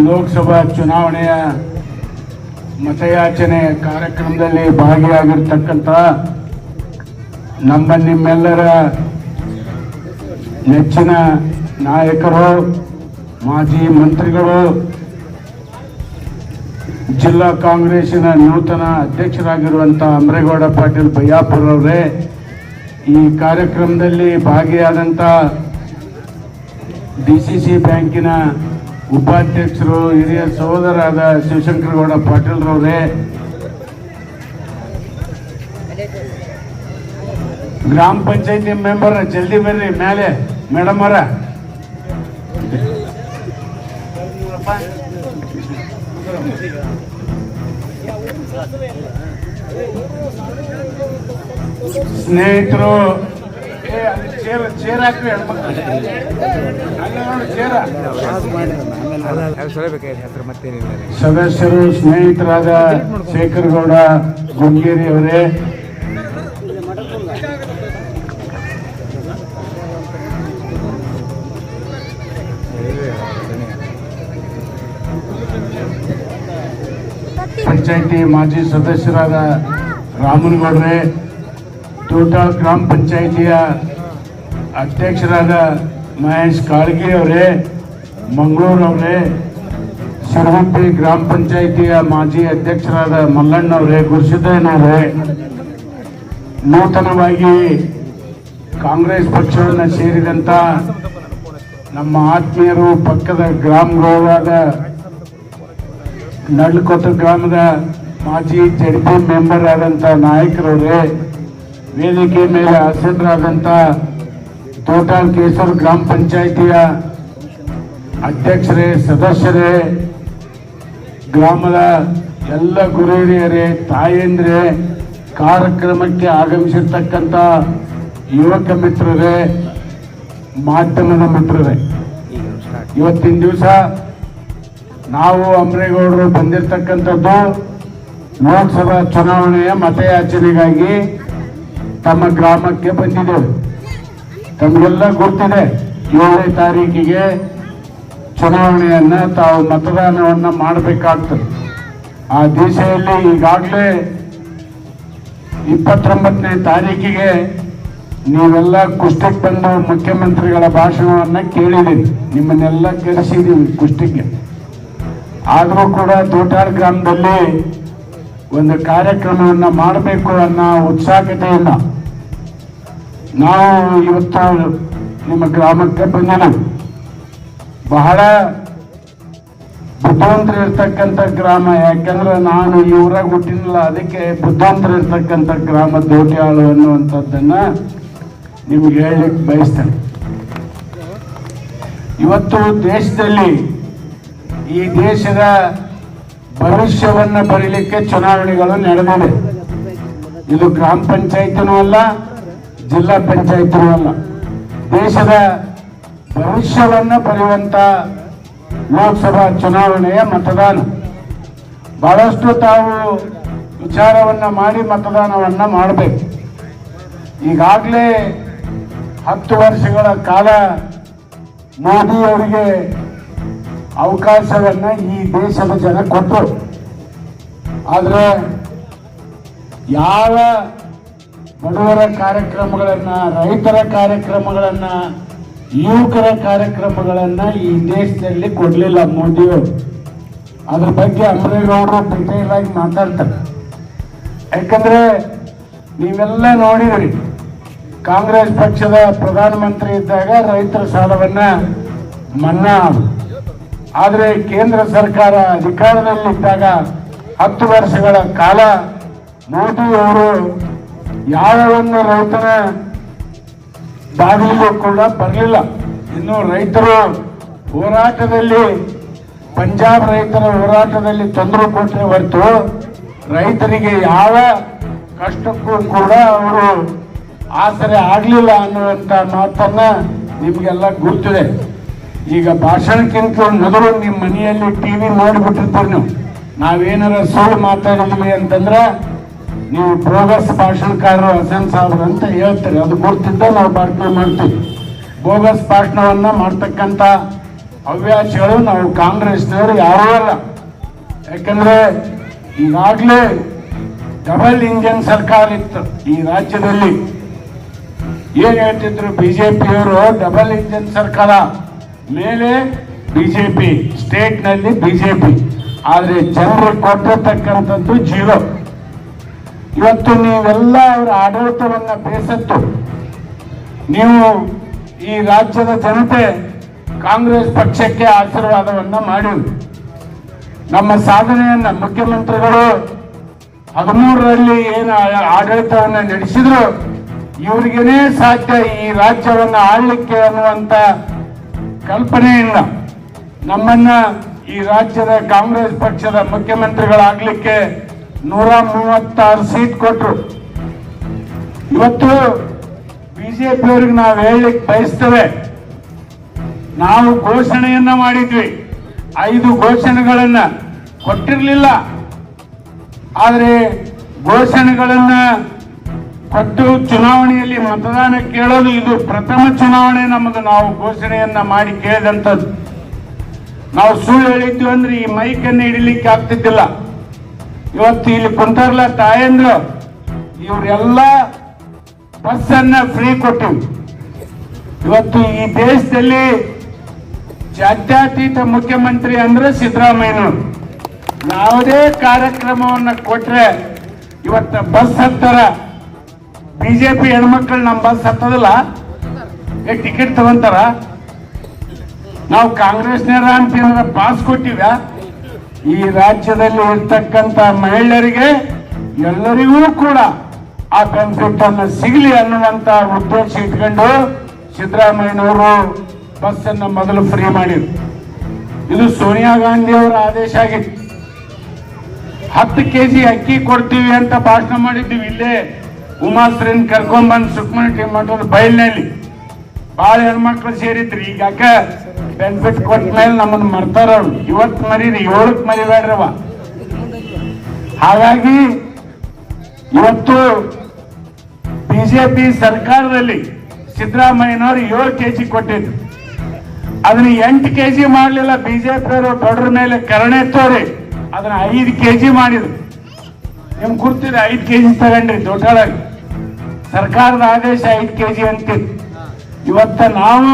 ಲೋಕಸಭಾ ಚುನಾವಣೆಯ ಮತಯಾಚನೆ ಕಾರ್ಯಕ್ರಮದಲ್ಲಿ ಭಾಗಿಯಾಗಿರ್ತಕ್ಕಂಥ ನಮ್ಮ ನಿಮ್ಮೆಲ್ಲರ ನೆಚ್ಚಿನ ನಾಯಕರು, ಮಾಜಿ ಮಂತ್ರಿಗಳು, ಜಿಲ್ಲಾ ಕಾಂಗ್ರೆಸ್ಸಿನ ನೂತನ ಅಧ್ಯಕ್ಷರಾಗಿರುವಂಥ ಅಮರೇಗೌಡ ಪಾಟೀಲ್ ಬಯ್ಯಾಪುರ್ ಅವರೇ, ಈ ಕಾರ್ಯಕ್ರಮದಲ್ಲಿ ಭಾಗಿಯಾದಂಥ ಡಿ ಸಿ ಸಿ ಬ್ಯಾಂಕಿನ ಉಪಾಧ್ಯಕ್ಷರು ಹಿರಿಯ ಸಹೋದರಾದ ಶಿವಶಂಕರಗೌಡ ಪಾಟೀಲ್ರವರೇ ಗ್ರಾಮ ಪಂಚಾಯತಿ ಮೆಂಬರ್ ಜಲ್ದಿ ಬರ್ರಿ ಮೇಲೆ ಮೇಡಮ್ ಅವರ. ಸ್ನೇಹಿತರು ಸದಸ್ಯರು ಸ್ನೇಹಿತರಾದ ಶೇಖರ್ ಗೌಡ ಗುಂಗೇರಿ ಅವರೇ. ಪಂಚಾಯಿತಿ ಮಾಜಿ ಸದಸ್ಯರಾದ ರಾಮನಗೌಡ್ರೆ ತೋಟಾಳ್ ಗ್ರಾಮ ಪಂಚಾಯಿತಿಯ ಅಧ್ಯಕ್ಷರಾದ ಮಹೇಶ್ ಕಾಳ್ಗಿ ಅವರೇ, ಮಂಗಳೂರು ಅವರೇ ಸಿರಗುಪ್ಪಿ ಗ್ರಾಮ ಪಂಚಾಯಿತಿಯ ಮಾಜಿ ಅಧ್ಯಕ್ಷರಾದ ಮಲ್ಲಣ್ಣವರೇ ಗುರುಸಿದ್ದಯ್ಯನವರೇ ನೂತನವಾಗಿ ಕಾಂಗ್ರೆಸ್ ಪಕ್ಷವನ್ನು ಸೇರಿದಂಥ ನಮ್ಮ ಆತ್ಮೀಯರು ಪಕ್ಕದ ಗ್ರಾಮಗಳಾದ ನಳ್ಕೊತ್ತ ಗ್ರಾಮದ ಮಾಜಿ ಜಡ್ಪಿ ಮೆಂಬರ್ ಆದಂಥ ನಾಯಕರವರೇ ವೇದಿಕೆ ಮೇಲೆ ಆಸೀನರಾದಂತ ತೋಟಾಲ್ ಕೇಸೂರು ಗ್ರಾಮ ಪಂಚಾಯಿತಿಯ ಅಧ್ಯಕ್ಷರೇ, ಸದಸ್ಯರೇ, ಗ್ರಾಮದ ಎಲ್ಲ ಗುರುಹಿರಿಯರೇ, ತಾಯಂದ್ರೆ, ಕಾರ್ಯಕ್ರಮಕ್ಕೆ ಆಗಮಿಸಿರ್ತಕ್ಕಂಥ ಯುವಕ ಮಿತ್ರರೇ, ಮಾಧ್ಯಮದ ಮಿತ್ರರೇ. ಇವತ್ತಿನ ದಿವಸ ನಾವು ಅಮರೇಗೌಡರು ಬಂದಿರತಕ್ಕಂಥದ್ದು ಲೋಕಸಭಾ ಚುನಾವಣೆಯ ಮತಯಾಚನೆಗಾಗಿ ತಮ್ಮ ಗ್ರಾಮಕ್ಕೆ ಬಂದಿದ್ದೇವೆ ತಮಗೆಲ್ಲ ಗೊತ್ತಿದೆ, ಏಳನೇ ತಾರೀಕಿಗೆ ಚುನಾವಣೆಯನ್ನು ತಾವು ಮತದಾನವನ್ನು ಮಾಡಬೇಕಾಗ್ತದೆ. ಆ ದಿಸೆಯಲ್ಲಿ ಈಗಾಗಲೇ ಇಪ್ಪತ್ತೊಂಬತ್ತನೇ ತಾರೀಕಿಗೆ ನೀವೆಲ್ಲ ಕುಷ್ಟಕ್ಕೆ ಬಂದು ಮುಖ್ಯಮಂತ್ರಿಗಳ ಭಾಷಣವನ್ನು ಕೇಳಿದಿರಿ. ನಿಮ್ಮನ್ನೆಲ್ಲ ಕರೆಸಿದ್ದೀವಿ ಕುಷ್ಟಕ್ಕೆ ಆದರೂ ಕೂಡ ತೋಟಾಳ್ ಗ್ರಾಮದಲ್ಲಿ ಒಂದು ಕಾರ್ಯಕ್ರಮವನ್ನು ಮಾಡಬೇಕು ಅನ್ನೋ ಉತ್ಸಾಹತೆಯಿಂದ ನಾವು ಇವತ್ತು ನಿಮ್ಮ ಗ್ರಾಮಕ್ಕೆ ಬಂದಿನ. ಬಹಳ ಬುದ್ಧಿವಂತರು ಇರ್ತಕ್ಕಂಥ ಗ್ರಾಮ, ಯಾಕಂದ್ರೆ ನಾನು ಈ ಊರಾಗ ಹುಟ್ಟಿನಲ್ಲ ಅದಕ್ಕೆ ಬುದ್ಧಿವಂತರು ಇರ್ತಕ್ಕಂಥ ಗ್ರಾಮ ದೋಟಿಯಾಳು ಅನ್ನುವಂಥದ್ದನ್ನ ನಿಮ್ಗೆ ಹೇಳಲಿಕ್ಕೆ ಬಯಸ್ತೇನೆ. ಇವತ್ತು ದೇಶದಲ್ಲಿ ಈ ದೇಶದ ಭವಿಷ್ಯವನ್ನ ಬರೀಲಿಕ್ಕೆ ಚುನಾವಣೆಗಳು ನಡೆದಿದೆ ಇದು ಗ್ರಾಮ ಪಂಚಾಯತಿನೂ ಅಲ್ಲ ಜಿಲ್ಲಾ ಪಂಚಾಯತಿನೂ ಅಲ್ಲ. ದೇಶದ ಭವಿಷ್ಯವನ್ನ ಬರೆಯುವಂತ ಲೋಕಸಭಾ ಚುನಾವಣೆಯ ಮತದಾನ. ಬಹಳಷ್ಟು ತಾವು ವಿಚಾರವನ್ನ ಮಾಡಿ ಮತದಾನವನ್ನ ಮಾಡಬೇಕು. ಈಗಾಗಲೇ ಹತ್ತು ವರ್ಷಗಳ ಕಾಲ ಮೋದಿ ಅವರಿಗೆ ಅವಕಾಶವನ್ನ ಈ ದೇಶದ ಜನ ಕೊಟ್ಟರು ಆದರೆ ಯಾವ ಬಡವರ ಕಾರ್ಯಕ್ರಮಗಳನ್ನ, ರೈತರ ಕಾರ್ಯಕ್ರಮಗಳನ್ನ, ಯುವಕರ ಕಾರ್ಯಕ್ರಮಗಳನ್ನ ಈ ದೇಶದಲ್ಲಿ ಕೊಡ್ಲಿಲ್ಲ ಮೋದಿಯವರು ಅದ್ರ ಬಗ್ಗೆ ಅಮರೇಗೌಡರು ಡಿಟೇಲ್ ಆಗಿ ಮಾತಾಡ್ತಾರೆ. ಯಾಕಂದ್ರೆ ನೀವೆಲ್ಲ ನೋಡಿದ್ರಿ, ಕಾಂಗ್ರೆಸ್ ಪಕ್ಷದ ಪ್ರಧಾನಮಂತ್ರಿ ಇದ್ದಾಗ ರೈತರ ಸಾಲವನ್ನ ಮನ್ನಾ ಆದರೆ ಕೇಂದ್ರ ಸರ್ಕಾರ ಅಧಿಕಾರದಲ್ಲಿದ್ದಾಗ ಹತ್ತು ವರ್ಷಗಳ ಕಾಲ ಮೋದಿ ಅವರು ಯಾವ ಒಂದು ರೈತನ ಬಾಗಿಲಿಗೂ ಕೂಡ ಬರಲಿಲ್ಲ. ಇನ್ನು ರೈತರು ಹೋರಾಟದಲ್ಲಿ, ಪಂಜಾಬ್ ರೈತರ ಹೋರಾಟದಲ್ಲಿ ತೊಂದರೆ ಕೊಟ್ಟರೆ ಹೊರತು ರೈತರಿಗೆ ಯಾವ ಕಷ್ಟಕ್ಕೂ ಕೂಡ ಅವರು ಆಸರೆ ಆಗಲಿಲ್ಲ ಅನ್ನುವಂಥ ಮಾತನ್ನ ನಿಮಗೆಲ್ಲ ಗೊತ್ತಿದೆ. ಈಗ ಭಾಷಣಕ್ಕಿಂತ ಮೊದಲು ನಿಮ್ಮ ಮನೆಯಲ್ಲಿ ಟಿವಿ ನೋಡ್ಬಿಟ್ಟಿರ್ತೀರಿ ನೀವು. ನಾವೇನಾರ ಸುಳ್ಳು ಮಾತಾಡಿದ್ವಿ ಅಂತಂದ್ರೆ ನೀವು ಬೋಗಸ್ ಭಾಷಣಕಾರರು ಹಸನ್ ಸಾಬ್ರು ಅಂತ ಹೇಳ್ತಾರೆ. ಅದು ಗೊತ್ತಿದ್ದ ನಾವು ಭಾಷಣ ಮಾಡ್ತೀವಿ. ಬೋಗಸ್ ಭಾಷಣವನ್ನು ಮಾಡ್ತಕ್ಕಂಥ ಹವ್ಯಾಸಗಳು ನಾವು ಕಾಂಗ್ರೆಸ್ನವರು ಯಾರೂ ಅಲ್ಲ. ಯಾಕಂದ್ರೆ ಈಗಾಗಲೇ ಡಬಲ್ ಇಂಜಿನ್ ಸರ್ಕಾರ ಇತ್ತು ಈ ರಾಜ್ಯದಲ್ಲಿ. ಏನ್ ಹೇಳ್ತಿದ್ರು ಬಿಜೆಪಿಯವರು ಡಬಲ್ ಇಂಜಿನ್ ಸರ್ಕಾರ. ಮೇಲೆ ಬಿಜೆಪಿ ಸ್ಟೇಟ್ನಲ್ಲಿ ಬಿಜೆಪಿ ಆದರೆ ಜನರು ಕೊಟ್ಟಿರ್ತಕ್ಕಂಥದ್ದು ಜೀರೋ ಇವತ್ತು ನೀವೆಲ್ಲ ಅವರ ಆಡಳಿತವನ್ನ ಬೇಸತ್ತು. ನೀವು ಈ ರಾಜ್ಯದ ಜನತೆ ಕಾಂಗ್ರೆಸ್ ಪಕ್ಷಕ್ಕೆ ಆಶೀರ್ವಾದವನ್ನ ಮಾಡಿ ನಮ್ಮ ಸಾಧನೆಯನ್ನು ಮುಖ್ಯಮಂತ್ರಿಗಳು ಹದಿಮೂರರಲ್ಲಿ ಏನು ಆಡಳಿತವನ್ನು ನಡೆಸಿದ್ರು, ಇವ್ರಿಗೇನೇ ಸಾಧ್ಯ ಈ ರಾಜ್ಯವನ್ನು ಆಳ್ಲಿಕ್ಕೆ ಅನ್ನುವಂತ ಕಲ್ಪನೆಯಿಂದ ನಮ್ಮನ್ನ ಈ ರಾಜ್ಯದ ಕಾಂಗ್ರೆಸ್ ಪಕ್ಷದ ಮುಖ್ಯಮಂತ್ರಿಗಳಾಗ್ಲಿಕ್ಕೆ ನೂರ ಮೂವತ್ತಾರು ಸೀಟ್ ಕೊಟ್ರು. ಇವತ್ತು ಬಿಜೆಪಿಯವ್ರಿಗೆ ನಾವು ಹೇಳಲಿಕ್ಕೆ ಬಯಸ್ತೇವೆ. ನಾವು ಘೋಷಣೆಯನ್ನ ಮಾಡಿದ್ವಿ. ಐದು ಘೋಷಣೆಗಳನ್ನ ಕೊಟ್ಟಿರಲಿಲ್ಲ. ಆದರೆ ಘೋಷಣೆಗಳನ್ನ ಕೊಟ್ಟು ಚುನಾವಣೆಯಲ್ಲಿ ಮತದಾನ ಕೇಳೋದು ಇದು ಪ್ರಥಮ ಚುನಾವಣೆ ನಮ್ಮದು ನಾವು ಘೋಷಣೆಯನ್ನ ಮಾಡಿ ಕೇಳಿದಂಥದ್ದು. ನಾವು ಸುಳ್ಳು ಹೇಳಿದ್ವಿ ಅಂದ್ರೆ ಈ ಮೈಕನ್ನು ಹಿಡಿಲಿಕ್ಕೆ ಆಗ್ತಿದ್ದಿಲ್ಲ. ಇವತ್ತು ಇಲ್ಲಿ ಕುಂತಾರಲ್ಲ ತಾಯಂದ್ರು, ಇವರೆಲ್ಲ ಬಸ್ ಅನ್ನ ಫ್ರೀ ಕೊಟ್ಟಿವಿ. ಇವತ್ತು ಈ ದೇಶದಲ್ಲಿ ಜಾತ್ಯತೀತ ಮುಖ್ಯಮಂತ್ರಿ ಅಂದ್ರೆ ಸಿದ್ದರಾಮಯ್ಯನವರು. ಯಾವುದೇ ಕಾರ್ಯಕ್ರಮವನ್ನ ಕೊಟ್ರೆ ಇವತ್ತ ಬಸ್ ಹತ್ತಾರ. ಬಿಜೆಪಿ ಹೆಣ್ಮಕ್ಳು ನಮ್ಮ ಬಸ್ ಹತ್ತದಲ್ಲ? ಏ ಟಿಕೆಟ್ ತಗೊಂತಾರ? ನಾವು ಕಾಂಗ್ರೆಸ್ನ ಏನಾರ ಪಾಸ್ ಕೊಟ್ಟಿವ ಈ ರಾಜ್ಯದಲ್ಲಿ ಇರ್ತಕ್ಕಂತ ಮಹಿಳೆಯರಿಗೆ ಎಲ್ಲರಿಗೂ ಕೂಡ ಆ ಬೆನಿಫಿಟ್ ಅನ್ನು ಸಿಗಲಿ ಅನ್ನುವಂತ ಉದ್ದೇಶ ಇಟ್ಕೊಂಡು ಸಿದ್ದರಾಮಯ್ಯನವರು ಬಸ್ ಅನ್ನ ಮೊದಲು ಫ್ರೀ ಮಾಡಿದ್ರು. ಇದು ಸೋನಿಯಾ ಗಾಂಧಿ ಅವರ ಆದೇಶ ಆಗಿತ್ತು. ಹತ್ತು ಕೆ ಜಿ ಅಕ್ಕಿ ಕೊಡ್ತೀವಿ ಅಂತ ಭಾಷಣ ಮಾಡಿದ್ದೀವಿ ಇಲ್ಲೇ ಉಮಾಶ್ರೀನ್ ಕರ್ಕೊಂಡ್ಬಂದು ಟೀಮ್ ಮಾಡೋದು ಬಯಲಿನಲ್ಲಿ. ಭಾಳ ಹೆಣ್ಮಕ್ಳು ಸೇರಿದ್ರಿ. ಈಗ ಬೆನಿಫಿಟ್ ಕೊಟ್ಟ ಮೇಲೆ ನಮ್ಮನ್ನು ಮರ್ತಾರ ಅವ್ರು. ಇವತ್ತು ಮರೀರಿ, ಏಳಕ್ ಮರಿಬೇಡ್ರವ. ಹಾಗಾಗಿ ಇವತ್ತು ಬಿಜೆಪಿ ಸರ್ಕಾರದಲ್ಲಿ ಸಿದ್ದರಾಮಯ್ಯನವರು ಏಳು ಕೆ ಜಿ ಕೊಟ್ಟಿದ್ರು. ಅದನ್ನ ಎಂಟು ಕೆ ಜಿ ಮಾಡಲಿಲ್ಲ ಬಿಜೆಪಿಯವರು ದೊಡ್ಡರ ಮೇಲೆ ಕರಣೆ ತೋರಿ ಅದನ್ನ ಐದು ಕೆ ಜಿ ಮಾಡಿದ್ರು. ನಿಮ್ ಗುರ್ತಿದೆ ಐದು ಕೆ ಜಿ ತಗೊಂಡ್ರಿ ದೊಡ್ಡಳಾಗಿ ಸರ್ಕಾರದ ಆದೇಶ ಐದು ಕೆ ಜಿ ಅಂತಿತ್ತು. ಇವತ್ತ ನಾವು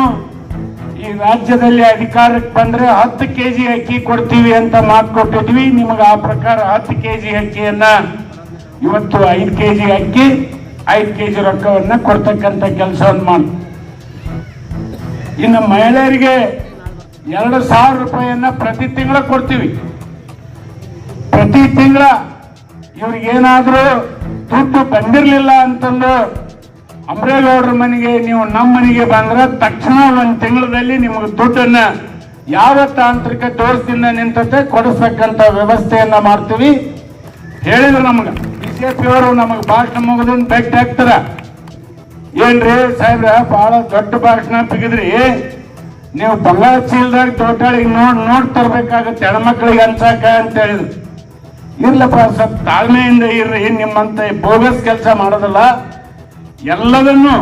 ಈ ರಾಜ್ಯದಲ್ಲಿ ಅಧಿಕಾರಕ್ಕೆ ಬಂದ್ರೆ ಹತ್ತು ಕೆಜಿ ಅಕ್ಕಿ ಕೊಡ್ತೀವಿ ಅಂತ ಮಾತು ಕೊಟ್ಟಿದ್ವಿ. ನಿಮಗೆ ಆ ಪ್ರಕಾರ ಹತ್ತು ಕೆಜಿ ಅಕ್ಕಿಯನ್ನ ಇವತ್ತು ಐದು ಕೆಜಿ ಅಕ್ಕಿ, ಐದು ಕೆಜಿ ರೊಕ್ಕವನ್ನ ಕೊಡ್ತಕ್ಕಂಥ ಕೆಲಸವನ್ನು ಮಾಡಿ. ಇನ್ನು ಮಹಿಳೆಯರಿಗೆ ಎರಡು ಸಾವಿರ ರೂಪಾಯಿಯನ್ನ ಪ್ರತಿ ತಿಂಗಳ ಕೊಡ್ತೀವಿ. ಪ್ರತಿ ತಿಂಗಳ ಇವ್ರಿಗೇನಾದರೂ ದುಡ್ಡು ಬಂದಿರಲಿಲ್ಲ ಅಂತಂದು ಅಮರೇಗೌಡರ ಮನೆಗೆ, ನೀವು ನಮ್ಮ ಮನೆಗೆ ಬಂದ್ರೆ ತಕ್ಷಣ ಒಂದು ತಿಂಗಳಲ್ಲಿ ನಿಮಗೆ ದುಡ್ಡನ್ನ ಯಾವ ತಾಂತ್ರಿಕ ತೋರಿಸಿಂದ ನಿಂತತೆ ಕೊಡಿಸ್ತಕ್ಕಂಥ ವ್ಯವಸ್ಥೆಯನ್ನ ಮಾಡ್ತೀವಿ. ಹೇಳಿದ್ರು ನಮ್ಗೆ. ಬಿಜೆಪಿಯವರು ನಮಗೆ ಭಾಷಣ ಮುಗಿದ್ ಭೇಟಿ ಹಾಕ್ತಾರ ಏನ್ರಿ ಸಾಹೇಬ್ರ ಬಹಳ ದೊಡ್ಡ ಭಾಷಣ ಬಿಗಿದ್ರಿ. ನೀವು ಬಂಗಾರ ಚೀಲದಾಗ ತೋಟಾಳಿಗೆ ನೋಡ್ ನೋಡ್ ತರ್ಬೇಕಾಗತ್ತೆ ಹೆಣ್ಮಕ್ಳಿಗೆ ಅನ್ಸಾಕ ಅಂತ ಹೇಳಿದ್ರು. ಇರ್ಲಪ್ಪ ಸ್ವಲ್ಪ ತಾಳ್ಮೆಯಿಂದ ಇರ್ರಿ, ನಿಮ್ಮಂತ ಬೋಗಸ್ ಕೆಲಸ ಮಾಡೋದಲ್ಲ. ಎಲ್ಲದನ್ನು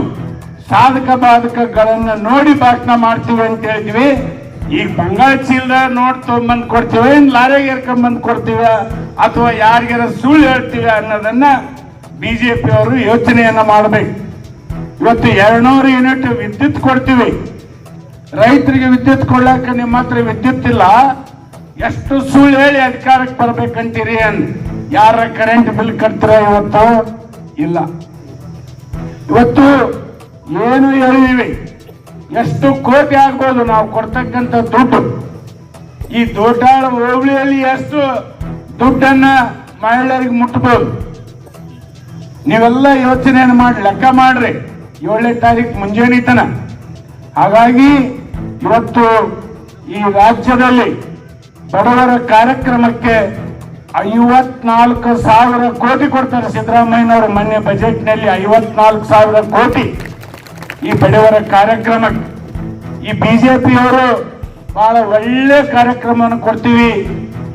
ಸಾಧಕ ಬಾಧಕಗಳನ್ನು ನೋಡಿ ಭಾಷಣ ಮಾಡ್ತೀವಿ ಅಂತ ಹೇಳ್ತೀವಿ. ಈಗ ಬಂಗಾಳ ಚೀಲ ನೋಡ್ ತೊಗೊಂಬಂದು ಕೊಡ್ತೀವಿ, ಏನ್ ಲಾರಿಗೆ ಏರ್ಕೊಂಬಂದ್ ಕೊಡ್ತೀವ, ಅಥವಾ ಯಾರಿಗಾರ ಸುಳ್ಳು ಹೇಳ್ತೀವಿ ಅನ್ನೋದನ್ನ ಬಿಜೆಪಿ ಅವರು ಯೋಚನೆಯನ್ನ ಮಾಡಬೇಕು. ಇವತ್ತು ಎರಡ್ನೂರು ಯೂನಿಟ್ ವಿದ್ಯುತ್ ಕೊಡ್ತೀವಿ. ರೈತರಿಗೆ ವಿದ್ಯುತ್ ಕೊಡ್ಲಾಕ ನಿಮ್ಮ ಹತ್ರ ವಿದ್ಯುತ್ ಇಲ್ಲ. ಎಷ್ಟು ಸುಳ್ಳು ಹೇಳಿ ಅಧಿಕಾರಕ್ಕೆ ಬರ್ಬೇಕಂತೀರಿ ಯಾರ ಕರೆಂಟ್ ಬಿಲ್ ಕಟ್ತೀರ ಇವತ್ತು? ಇಲ್ಲ. ಇವತ್ತು ಏನು ಹೇಳಿದೀವಿ? ಎಷ್ಟು ಕೋಟಿ ಆಗ್ಬೋದು ನಾವು ಕೊಡ್ತಕ್ಕಂಥ ದುಡ್ಡು. ಈ ದೊಡ್ಡಾಳ ಹೋಬಳಿಯಲ್ಲಿ ಎಷ್ಟು ದುಡ್ಡನ್ನ ಮಹಿಳೆಯರಿಗೆ ಮುಟ್ಟಬಹುದು ನೀವೆಲ್ಲ ಯೋಚನೆಯನ್ನು ಮಾಡಿ, ಲೆಕ್ಕ ಮಾಡ್ರಿ. ಏಳನೇ ತಾರೀಕು ಮುಂಜಾನೆ ತನ ಹಾಗಾಗಿ ಇವತ್ತು ಈ ರಾಜ್ಯದಲ್ಲಿ ಬಡವರ ಕಾರ್ಯಕ್ರಮಕ್ಕೆ ಐವತ್ನಾಲ್ಕು ಸಾವಿರ ಕೋಟಿ ಕೊಡ್ತಾರೆ ಸಿದ್ದರಾಮಯ್ಯನವರು ಮೊನ್ನೆ ಬಜೆಟ್ನಲ್ಲಿ ಐವತ್ನಾಲ್ಕು ಸಾವಿರ ಕೋಟಿ ಈ ಬಡವರ ಕಾರ್ಯಕ್ರಮ ಈ ಬಿಜೆಪಿಯವರು ಬಹಳ ಒಳ್ಳೆ ಕಾರ್ಯಕ್ರಮವನ್ನು ಕೊಡ್ತೀವಿ.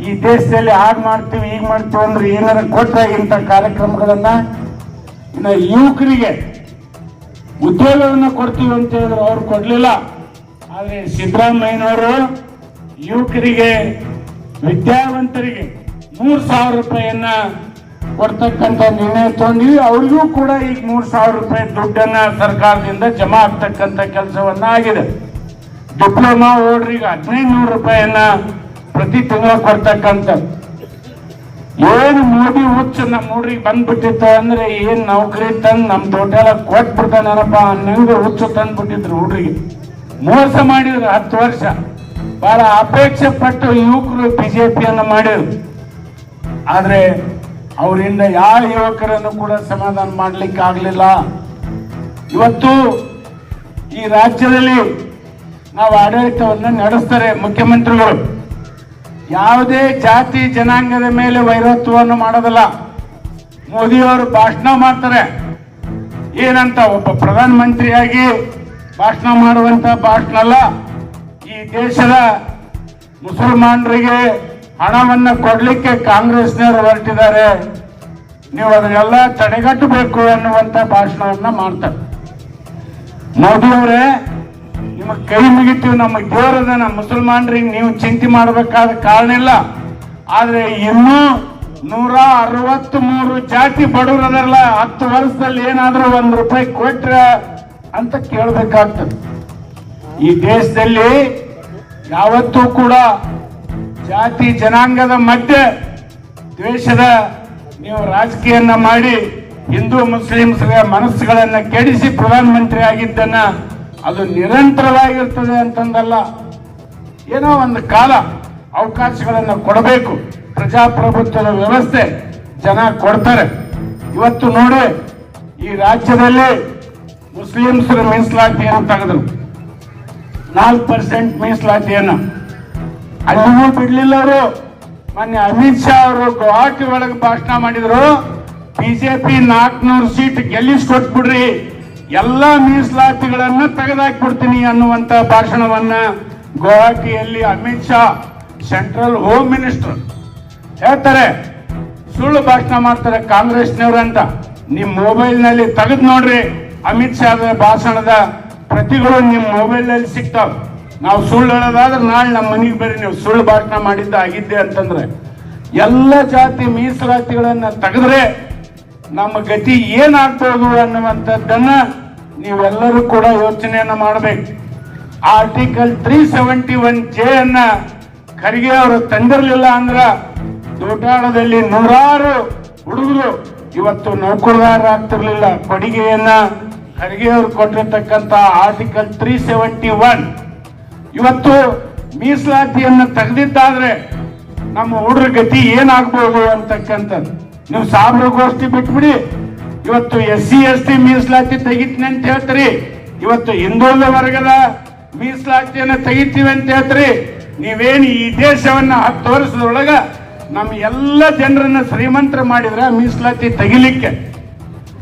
ಈ ದೇಶದಲ್ಲಿ ಹಾಗೆ ಮಾಡ್ತೀವಿ ಈಗ ಮಾಡ್ತೀವಿ ಅಂದ್ರೆ ಏನಾರ ಕೊಟ್ಟರೆ ಇಂಥ ಕಾರ್ಯಕ್ರಮಗಳನ್ನ. ಇನ್ನು ಯುವಕರಿಗೆ ಉದ್ಯೋಗವನ್ನು ಕೊಡ್ತೀವಿ ಅಂತ ಹೇಳಿದ್ರು ಅವ್ರು ಕೊಡ್ಲಿಲ್ಲ. ಆದರೆ ಸಿದ್ದರಾಮಯ್ಯನವರು ಯುವಕರಿಗೆ, ವಿದ್ಯಾವಂತರಿಗೆ ಮೂರ್ ಸಾವಿರ ರೂಪಾಯಿಯನ್ನ ಕೊಡ್ತಕ್ಕಂತ ನಿರ್ಣಯ ತಗೊಂಡಿವಿ. ಅವ್ರಿಗೂ ಕೂಡ ಈಗ ಮೂರ್ ಸಾವಿರ ರೂಪಾಯಿ ದುಡ್ಡನ್ನ ಸರ್ಕಾರದಿಂದ ಜಮಾ ಆಗ್ತಕ್ಕಂತ ಕೆಲಸವನ್ನ ಆಗಿದೆ. ಡಿಪ್ಲೊಮಾ ಓಡ್ರಿಗೆ ಹದಿನೈದು ನೂರು ರೂಪಾಯಿಯನ್ನ ಪ್ರತಿ ತಿಂಗಳ ಕೊಡ್ತಕ್ಕಂಥ. ಏನು ಮೋದಿ ಹುಚ್ಚ ನಮ್ಮ ಹುಡ್ರಿಗೆ ಬಂದ್ಬಿಟ್ಟಿತ್ತು ಅಂದ್ರೆ ಏನ್ ನೌಕರಿ ತಂದು ನಮ್ ದೊಡ್ಡ ಎಲ್ಲ ಕೊಟ್ಬಿಡ್ತಾನಪ್ಪ ಅನ್ನಂಗೆ ಹುಚ್ಚು ತಂದ್ಬಿಟ್ಟಿದ್ರು ಹುಡ್ರಿಗೆ. ಮೋಸ ಮಾಡಿದ್ರು ಹತ್ತು ವರ್ಷ. ಬಹಳ ಅಪೇಕ್ಷೆ ಪಟ್ಟು ಯುವಕರು ಬಿಜೆಪಿಯನ್ನು ಮಾಡಿದ್ರು. ಆದ್ರೆ ಅವರಿಂದ ಯಾವ ಯುವಕರನ್ನು ಕೂಡ ಸಮಾಧಾನ ಮಾಡ್ಲಿಕ್ಕೆ ಆಗಲಿಲ್ಲ ಇವತ್ತು ಈ ರಾಜ್ಯದಲ್ಲಿ ನಾವು ಆಡಳಿತವನ್ನು ನಡೆಸ್ತಾರೆ ಮುಖ್ಯಮಂತ್ರಿಗಳು. ಯಾವುದೇ ಜಾತಿ ಜನಾಂಗದ ಮೇಲೆ ವೈರತ್ವವನ್ನು ಮಾಡೋದಿಲ್ಲ. ಮೋದಿಯವರು ಭಾಷಣ ಮಾಡ್ತಾರೆ. ಏನಂತ ಒಬ್ಬ ಪ್ರಧಾನ ಮಂತ್ರಿಯಾಗಿ ಭಾಷಣ ಮಾಡುವಂತ ಭಾಷಣ ಅಲ್ಲ. ಈ ದೇಶದ ಮುಸಲ್ಮಾನರಿಗೆ ಹಣವನ್ನ ಕೊಡ್ಲಿಕ್ಕೆ ಕಾಂಗ್ರೆಸ್ನವರು ಹೊರಟಿದ್ದಾರೆ. ನೀವು ಅದನ್ನೆಲ್ಲ ತಡೆಗಟ್ಟಬೇಕು ಅನ್ನುವಂತ ಭಾಷಣವನ್ನ ಮಾಡ್ತಾರೆ. ಮೋದಿ ಅವರೇ ನಿಮಗೆ ಕೈ ಮುಗಿತೀವಿ, ನಮ್ಮ ದೇವರದ ನಮ್ಮ ಮುಸಲ್ಮಾನರಿಗೆ ನೀವು ಚಿಂತೆ ಮಾಡಬೇಕಾದ ಕಾರಣ ಇಲ್ಲ. ಆದರೆ ಇನ್ನೂ ನೂರ ಅರವತ್ತ್ ಮೂರು ಜಾತಿ ಬಡವರು ಅದರಲ್ಲ ಹತ್ತು ವರ್ಷದಲ್ಲಿ ಏನಾದರೂ ಒಂದು ರೂಪಾಯಿ ಕೊಟ್ರ ಅಂತ ಕೇಳಬೇಕಾಗ್ತದೆ. ಈ ದೇಶದಲ್ಲಿ ಯಾವತ್ತೂ ಕೂಡ ಜಾತಿ ಜನಾಂಗದ ಮಧ್ಯೆ ದ್ವೇಷದ ನೀವು ರಾಜಕೀಯನ್ನ ಮಾಡಿ ಹಿಂದೂ ಮುಸ್ಲಿಮ್ಸ್ರ ಮನಸ್ಸುಗಳನ್ನ ಕೆಡಿಸಿ ಪ್ರಧಾನಮಂತ್ರಿ ಆಗಿದ್ದನ್ನ ಅದು ನಿರಂತರವಾಗಿರ್ತದೆ ಅಂತಂದಲ್ಲ. ಏನೋ ಒಂದು ಕಾಲ ಅವಕಾಶಗಳನ್ನು ಕೊಡಬೇಕು. ಪ್ರಜಾಪ್ರಭುತ್ವದ ವ್ಯವಸ್ಥೆ ಜನ ಕೊಡ್ತಾರೆ. ಇವತ್ತು ನೋಡಿ ಈ ರಾಜ್ಯದಲ್ಲಿ ಮುಸ್ಲಿಮ್ಸರ ಮೀಸಲಾತಿಯನ್ನು ತೆಗೆದ್ರು. ನಾಲ್ಕು ಪರ್ಸೆಂಟ್ ಮೀಸಲಾತಿಯನ್ನು. ಅಲ್ಲಿಗೂ ಬಿಡ್ಲಿಲ್ಲ ಅವರು. ಮೊನ್ನೆ ಅಮಿತ್ ಶಾ ಅವರು ಗುವಾಹಟಿ ಒಳಗೆ ಭಾಷಣ ಮಾಡಿದ್ರು. ಬಿಜೆಪಿ ನಾಲ್ಕನೂರು ಸೀಟ್ ಗೆಲ್ಲಿಸ್ಕೊಟ್ಬಿಡ್ರಿ. ಎಲ್ಲ ಮೀಸಲಾತಿಗಳನ್ನ ತೆಗೆದಾಕ್ಬಿಡ್ತೀನಿ ಅನ್ನುವಂತ ಭಾಷಣವನ್ನ ಗುವಾಹಟಿಯಲ್ಲಿ Amit Shah, central home minister ಹೇಳ್ತಾರೆ. ಸುಳ್ಳು ಭಾಷಣ ಮಾಡ್ತಾರೆ ಕಾಂಗ್ರೆಸ್ನವ್ರಂತ ಅಂತ. ನಿಮ್ ಮೊಬೈಲ್ನಲ್ಲಿ ತೆಗೆದು ನೋಡ್ರಿ. ಅಮಿತ್ ಶಾ ಭಾಷಣದ ಪ್ರತಿಗಳು ನಿಮ್ ಮೊಬೈಲ್ನಲ್ಲಿ ಸಿಗ್ತಾವ. ನಾವು ಸುಳ್ಳು ಹೇಳೋದಾದ್ರೆ ನಾಳೆ ನಮ್ಮ ಮನೆಗೆ ಬೇರೆ ನೀವು ಸುಳ್ಳು ಭಾಷಣ ಮಾಡಿದ್ದ ಆಗಿದ್ದೆ ಅಂತಂದ್ರೆ, ಎಲ್ಲ ಜಾತಿ ಮೀಸಲಾತಿಗಳನ್ನ ತೆಗೆದ್ರೆ ನಮ್ಮ ಗತಿ ಏನಾಗ್ಬೋದು ಅನ್ನುವಂಥದ್ದನ್ನ ನೀವೆಲ್ಲರೂ ಕೂಡ ಯೋಚನೆಯನ್ನ ಮಾಡಬೇಕು. Article three seventy one J ಅನ್ನ ಖರ್ಗೆ ಅವರು ತಂದಿರಲಿಲ್ಲ ಅಂದ್ರೆ ದೋಟಾಳದಲ್ಲಿ ನೂರಾರು ಹುಡುಗರು ಇವತ್ತು ನೌಕರದಾರ ಆಗ್ತಿರ್ಲಿಲ್ಲ. ಕೊಡುಗೆಯನ್ನ ಖರ್ಗೆ ಅವರು ಕೊಟ್ಟಿರ್ತಕ್ಕಂತ ಆರ್ಟಿಕಲ್ ತ್ರೀ ಸೆವೆಂಟಿ ಒನ್ ಇವತ್ತು ಮೀಸಲಾತಿಯನ್ನು ತೆಗೆದಿದ್ದಾದ್ರೆ ನಮ್ಮ ಹುಡುಗರ ಗತಿ ಏನಾಗ್ಬೋದು ಅಂತಕ್ಕಂಥದ್ದು. ನೀವು ಸಾವಿರ ಗೋಷ್ಠಿ ಬಿಟ್ಬಿಡಿ. ಇವತ್ತು ಎಸ್ ಸಿ ಎಸ್ ಟಿ ಮೀಸಲಾತಿ ತೆಗಿತೀನಿ ಅಂತ ಹೇಳ್ತೀರಿ. ಇವತ್ತು ಹಿಂದುಳಿದ ವರ್ಗದ ಮೀಸಲಾತಿಯನ್ನು ತೆಗಿತೀವಿ ಅಂತ ಹೇಳ್ತೀರಿ. ನೀವೇನು ಈ ದೇಶವನ್ನ ಹತ್ತು ನಮ್ಮ ಎಲ್ಲ ಜನರನ್ನ ಶ್ರೀಮಂತರ ಮಾಡಿದ್ರೆ ಮೀಸಲಾತಿ ತೆಗಿಲಿಕ್ಕೆ.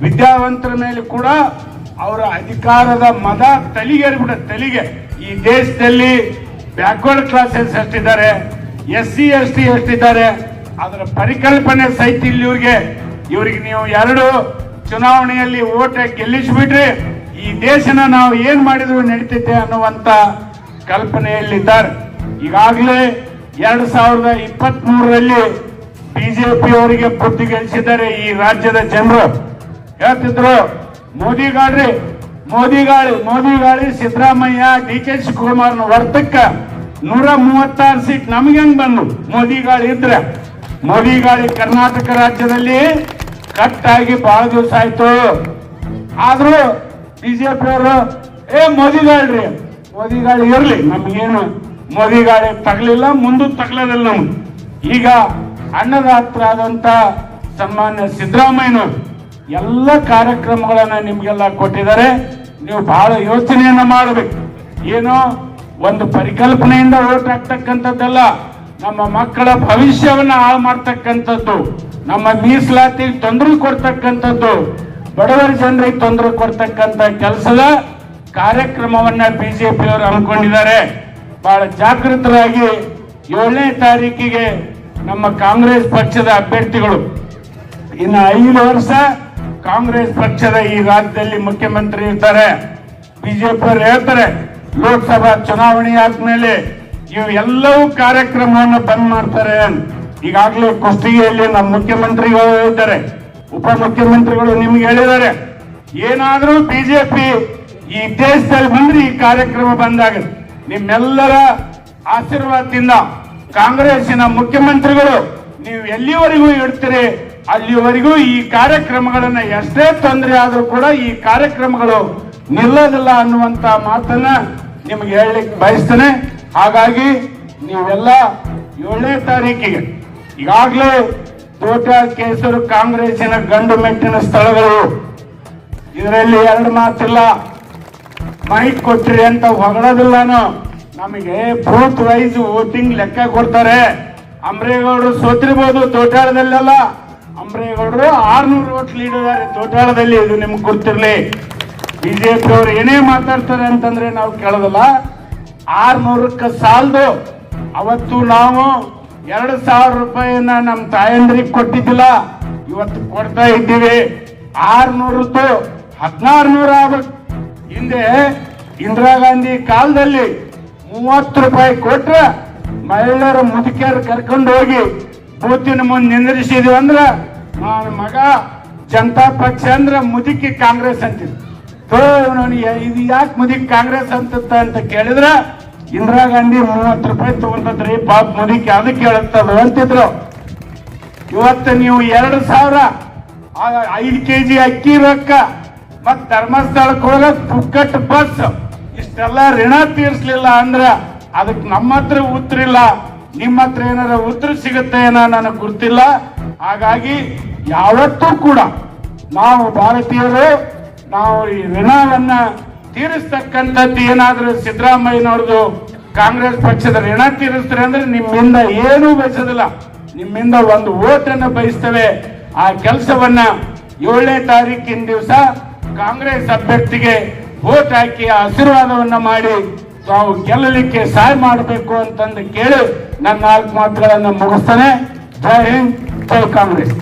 ವಿದ್ಯಾವಂತರ ಮೇಲೆ ಕೂಡ ಅವರ ಅಧಿಕಾರದ ಮದ ತಲಿಗೇರಿಬಿಡ ತಲಿಗೆ. ಈ ದೇಶದಲ್ಲಿ ಬ್ಯಾಕ್ವರ್ಡ್ ಕ್ಲಾಸಸ್ ಎಷ್ಟಿದ್ದಾರೆ ಎಸ್ ಸಿ ಎಸ್ ಟಿ ಎಷ್ಟಿದ್ದಾರೆ, ಅದರ ಪರಿಕಲ್ಪನೆ ಸಹಿತ ಇಲ್ಲಿ ಇವ್ರಿಗೆ, ಇವರಿಗೆ ನೀವು ಎರಡು ಚುನಾವಣೆಯಲ್ಲಿ ಓಟ್ ಗೆಲ್ಲಿಸಿಬಿಟ್ರಿ ಈ ದೇಶನ ನಾವು ಏನ್ ಮಾಡಿದ್ರು ನಡೀತೈತೆ ಅನ್ನುವಂತ ಕಲ್ಪನೆಯಲ್ಲಿದ್ದಾರೆ. ಈಗಾಗಲೇ ಎರಡ್ ಸಾವಿರದ ಇಪ್ಪತ್ತ್ ಮೂರರಲ್ಲಿ ಬಿಜೆಪಿ ಅವರಿಗೆ ಬುದ್ಧಿ ಗೆಲ್ಲಿಸಿದ್ದಾರೆ ಈ ರಾಜ್ಯದ ಜನರು. ಹೇಳ್ತಿದ್ರು ಮೋದಿ ಗಾಳಿ ಮೋದಿ ಗಾಳಿ ಮೋದಿ ಗಾಳಿ, ಸಿದ್ದರಾಮಯ್ಯ, ಡಿ ಕೆ ಶಿವಕುಮಾರ್ನ ವರ್ತಕ್ಕ ನೂರ ಮೂವತ್ತಾರು ಸೀಟ್ ನಮ್ಗೆ ಹೆಂಗ್ ಬಂದು? ಮೋದಿ ಗಾಳಿ ಇದ್ರೆ. ಮೋದಿ ಗಾಳಿ ಕರ್ನಾಟಕ ರಾಜ್ಯದಲ್ಲಿ ಕಟ್ ಆಗಿ ಬಹಳ ದಿವಸ ಆಯ್ತು. ಆದ್ರೂ ಬಿಜೆಪಿ ಅವರು ಏ, ಮೋದಿ ಗಾಳ್ರಿ. ಮೋದಿ ಗಾಳಿ ಇರ್ಲಿ, ನಮ್ಗೇನು ಮೋದಿ ಗಾಳಿ ತಗಲಿಲ್ಲ, ಮುಂದೂ ತಗಲದಿಲ್ಲ ನಮ್ಗೆ. ಈಗ ಅನ್ನದಾತರಾದಂತ ಸನ್ಮಾನ್ಯ ಸಿದ್ದರಾಮಯ್ಯನವರು ಎಲ್ಲ ಕಾರ್ಯಕ್ರಮಗಳನ್ನ ನಿಮ್ಗೆಲ್ಲ ಕೊಟ್ಟಿದ್ದಾರೆ. ನೀವು ಬಹಳ ಯೋಚನೆಯನ್ನ ಮಾಡಬೇಕು. ಏನೋ? ಒಂದು ಪರಿಕಲ್ಪನೆಯಿಂದ ಓಟ್ ಹಾಕ್ತಕ್ಕಂಥದ್ದಲ್ಲ, ನಮ್ಮ ಮಕ್ಕಳ ಭವಿಷ್ಯವನ್ನ ಹಾಳು ಮಾಡ್ತಕ್ಕಂಥದ್ದು, ನಮ್ಮ ಮೀಸಲಾತಿಗೆ ತೊಂದರೆ ಕೊಡ್ತಕ್ಕಂಥದ್ದು, ಬಡವರ ಜನರಿಗೆ ತೊಂದರೆ ಕೊಡ್ತಕ್ಕಂಥ ಕೆಲಸದ ಕಾರ್ಯಕ್ರಮವನ್ನ ಬಿಜೆಪಿ ಅವರು ಹಮ್ಮಿಕೊಂಡಿದ್ದಾರೆ. ಬಹಳ ಜಾಗೃತರಾಗಿ ಏಳನೇ ತಾರೀಕಿಗೆ ನಮ್ಮ ಕಾಂಗ್ರೆಸ್ ಪಕ್ಷದ ಅಭ್ಯರ್ಥಿಗಳು. ಇನ್ನು ಐದು ವರ್ಷ ಕಾಂಗ್ರೆಸ್ ಪಕ್ಷದ ಈ ರಾಜ್ಯದಲ್ಲಿ ಮುಖ್ಯಮಂತ್ರಿ ಇರ್ತಾರೆ ಬಿಜೆಪಿ ಹೇಳ್ತಾರೆ, ಲೋಕಸಭಾ ಚುನಾವಣೆ ಆದ್ಮೇಲೆ ಎಲ್ಲವೂ ಕಾರ್ಯಕ್ರಮವನ್ನು ಬಂದ್ ಮಾಡ್ತಾರೆ ಈಗಾಗಲೇ ಕುಷ್ಟಗಿಯಲ್ಲಿ ನಮ್ಮ ಮುಖ್ಯಮಂತ್ರಿಗಳು ಇದ್ದಾರೆ. ಉಪಮುಖ್ಯಮಂತ್ರಿಗಳು ನಿಮ್ಗೆ ಹೇಳಿದ್ದಾರೆ, ಏನಾದರೂ ಬಿಜೆಪಿ ಈ ದೇಶದಲ್ಲಿ ಬಂದ್ರೆ ಈ ಕಾರ್ಯಕ್ರಮ ಬಂದಾಗ ನಿಮ್ಮೆಲ್ಲರ ಆಶೀರ್ವಾದದಿಂದ ಕಾಂಗ್ರೆಸ್ಸಿನ ಮುಖ್ಯಮಂತ್ರಿಗಳು ನೀವು ಎಲ್ಲಿವರೆಗೂ ಇಡ್ತೀರಿ ಅಲ್ಲಿವರೆಗೂ ಈ ಕಾರ್ಯಕ್ರಮಗಳನ್ನ ಎಷ್ಟೇ ತೊಂದರೆ ಆದರೂ ಕೂಡ ಈ ಕಾರ್ಯಕ್ರಮಗಳು ನಿಲ್ಲೋದಿಲ್ಲ ಅನ್ನುವಂತ ಮಾತನ್ನ ನಿಮ್ಗೆ ಹೇಳಲಿಕ್ಕೆ ಬಯಸ್ತೇನೆ. ಹಾಗಾಗಿ ನೀವೆಲ್ಲ ಏಳನೇ ತಾರೀಕಿಗೆ ಈಗಾಗಲೇ ತೋಟ ಕೇಸರು ಕಾಂಗ್ರೆಸ್ಸಿನ ಗಂಡು ಮೆಟ್ಟಿನ ಸ್ಥಳಗಳು. ಇದರಲ್ಲಿ ಎರಡು ಮಾತಿಲ್ಲ. ಮೈಕ್ ಕೊಟ್ಟ್ರಿ ಅಂತ ಹೊಗಳೋದಿಲ್ಲನು? ನಮಗೆ ಬೂತ್ ವೈಸ್ ವೋಟಿಂಗ್ ಲೆಕ್ಕ ಕೊಡ್ತಾರೆ. ಅಂಬ್ರೇಗೌಡರು ಸೋತಿರ್ಬೋದು ತೋಟಾಳದಲ್ಲೆಲ್ಲ ಅಂಬ್ರೇಗೌಡರು ಆರ್ನೂರು ಓಟ್ ಲೀಡ್ ಇದ್ದಾರೆ ತೋಟಾಳದಲ್ಲಿ ಇದು ನಿಮ್ಗೆ ಗೊತ್ತಿರಲಿ ಬಿಜೆಪಿ ಅವರು ಏನೇ ಮಾತಾಡ್ತಾರೆ ಅಂತಂದ್ರೆ ನಾವು ಕೇಳೋದಲ್ಲ. ಆರ್ನೂರಕ್ಕೆ ಸಾಲದು. ಅವತ್ತು ನಾವು ಎರಡು ಸಾವಿರ ರೂಪಾಯಿನ ನಮ್ಮ ತಾಯಂದ್ರಿಗೆ ಕೊಟ್ಟಿದ್ದಿಲ್ಲ. ಇವತ್ತು ಕೊಡ್ತಾ ಇದ್ದೀವಿ. ಆರ್ನೂರದ್ದು ಹದಿನಾರು ನೂರ ಹಿಂದೆ ಇಂದಿರಾ ಗಾಂಧಿ ಕಾಲದಲ್ಲಿ ಮೂವತ್ತು ರೂಪಾಯಿ ಕೊಟ್ರೆ ಮಹಿಳೆಯರ ಮುದುಕಿಯರು ಕರ್ಕೊಂಡು ಹೋಗಿ ಬೂತಿನ ಮುಂದೆ ನಿಂದ್ರಿಸಿದ್ವಿ ಅಂದ್ರ ನನ್ನ ಮಗ ಜನತಾ ಪಕ್ಷ ಅಂದ್ರ ಮುದುಕಿ ಕಾಂಗ್ರೆಸ್ ಅಂತಿದ್ರು. ಇದು ಯಾಕೆ ಮುದುಕಿ ಕಾಂಗ್ರೆಸ್ ಅಂತ ಅಂತ ಕೇಳಿದ್ರೆ, ಇಂದಿರಾ ಗಾಂಧಿ ಮೂವತ್ತು ರೂಪಾಯಿ ತಗೊಂತದ್ರಿ ಪಾಪ್ ಮುದುಕಿ ಅದಕ್ಕೆ ಹೇಳುತ್ತದ ಅಂತಿದ್ರು. ಇವತ್ತು ನೀವು ಎರಡು ಸಾವಿರ ಐದು ಕೆ ಜಿ ಅಕ್ಕಿ ರೊಕ್ಕ ಮತ್ ಧರ್ಮಸ್ಥಳಕ್ಕೆ ಹೋಗಕ್ ಪುಕ್ಕಟ್ ಬಸ್. ಇಷ್ಟೆಲ್ಲ ಋಣ ತೀರ್ಸ್ಲಿಲ್ಲ ಅಂದ್ರ ಅದಕ್ಕೆ ನಮ್ಮ ಹತ್ರ ಉತ್ತರ ಇಲ್ಲ ನಿಮ್ಮ ಹತ್ರ ಏನಾರ ಉತ್ತರ ಸಿಗುತ್ತೆ ಏನೋ ನನಗೆ ಗೊತ್ತಿಲ್ಲ. ಹಾಗಾಗಿ ಯಾವತ್ತೂ ಕೂಡ ನಾವು ಭಾರತೀಯರು, ನಾವು ಈ ಋಣವನ್ನ ತೀರಿಸ್ತಕ್ಕಂಥದ್ದು ಏನಾದ್ರೂ ಸಿದ್ದರಾಮಯ್ಯನವ್ರದ್ದು ಕಾಂಗ್ರೆಸ್ ಪಕ್ಷದ ಋಣ ತೀರಿಸ್ತಾರೆ ಅಂದ್ರೆ ನಿಮ್ಮಿಂದ ಏನೂ ಬಯಸೋದಿಲ್ಲ ನಿಮ್ಮಿಂದ ಒಂದು ಓಟನ್ನು ಬಯಸ್ತೇವೆ. ಆ ಕೆಲಸವನ್ನ ಏಳನೇ ತಾರೀಕಿನ ದಿವಸ ಕಾಂಗ್ರೆಸ್ ಅಭ್ಯರ್ಥಿಗೆ ಓಟ್ ಹಾಕಿ ಆಶೀರ್ವಾದವನ್ನ ಮಾಡಿ ತಾವು ಗೆಲ್ಲಲಿಕ್ಕೆ ಸಹಾಯ ಮಾಡಬೇಕು ಅಂತಂದು ಕೇಳಿ ನನ್ನ ನಾಲ್ಕು ಮಾತುಗಳನ್ನು ಮುಗಿಸ್ತಾನೆ. ಜೈ ಹಿಂದ್, ಜೈ ಕಾಂಗ್ರೆಸ್.